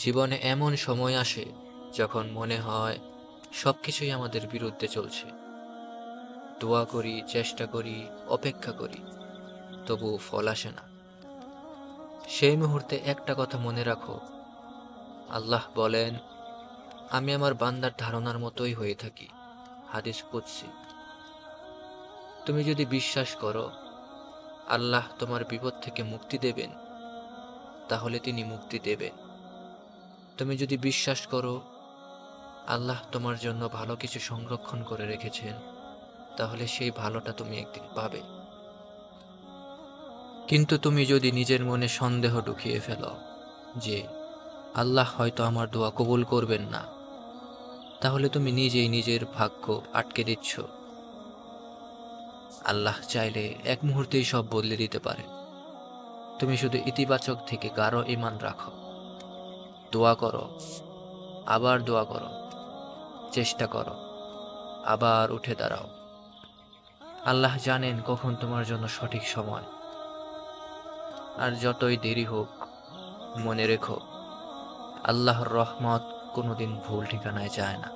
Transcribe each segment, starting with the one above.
জীবনে এমন সময় আসে যখন মনে হয় সব কিছুই আমাদের বিরুদ্ধে চলছে। দোয়া করি, চেষ্টা করি, অপেক্ষা করি, তবু ফল আসে না। সেই মুহূর্তে একটা কথা মনে রাখো। আল্লাহ বলেন, আমি আমার বান্দার ধারণার মতোই হয়ে থাকি। হাদিস কুদসি। তুমি যদি বিশ্বাস করো, আল্লাহ তোমার বিপদ থেকে মুক্তি দেবেন, তাহলে তিনি মুক্তি দেবেন। তুমি যদি বিশ্বাস করো, আল্লাহ তোমার জন্য ভালো কিছু সংরক্ষণ করে রেখেছেন, তাহলে সেই ভালোটা তুমি একদিন পাবে। কিন্তু তুমি যদি নিজের মনে সন্দেহ ঢুকিয়ে ফেলো যে আল্লাহ হয়তো আমার দোয়া কবুল করবেন না, তাহলে তুমি নিজেই নিজের ভাগ্য আটকে দিচ্ছ। আল্লাহ চাইলে এক মুহূর্তেই সব বদলে দিতে পারে। তুমি শুধু ইতিবাচক থেকে গাঢ় ইমান রাখো। দোয়া করো, আবার দোয়া করো, চেষ্টা করো, আবার উঠে দাঁড়াও। আল্লাহ জানেন কখন তোমার জন্য সঠিক সময়। আর যতই দেরি হোক, মনে রেখো, আল্লাহর রহমত কোনোদিন ভুল ঠিকানায় যায় না।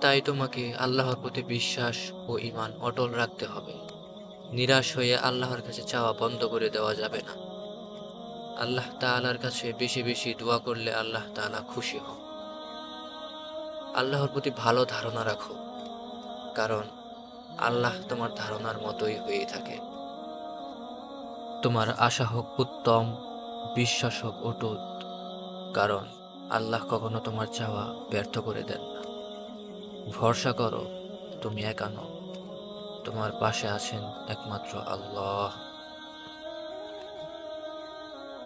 তাই তোমাকে আল্লাহর প্রতি বিশ্বাস ও ইমান অটল রাখতে হবে। নিরাশ হয়ে আল্লাহর কাছে চাওয়া বন্ধ করে দেওয়া যাবে না। আল্লাহ তাআলার কাছে বেশি বেশি দোয়া করলে আল্লাহ তাআলা খুশি হন। আল্লাহর প্রতি ভালো ধারণা রাখো, কারণ আল্লাহ তোমার ধারণার মতোই হয়ে থাকে। তোমার আশা হোক উত্তম, বিশ্বাস হোক অটুট, কারণ আল্লাহ কখনো তোমার চাওয়া ব্যর্থ করে দেন না। ভরসা করো, তুমি একানো তোমার পাশে আছেন একমাত্র আল্লাহ।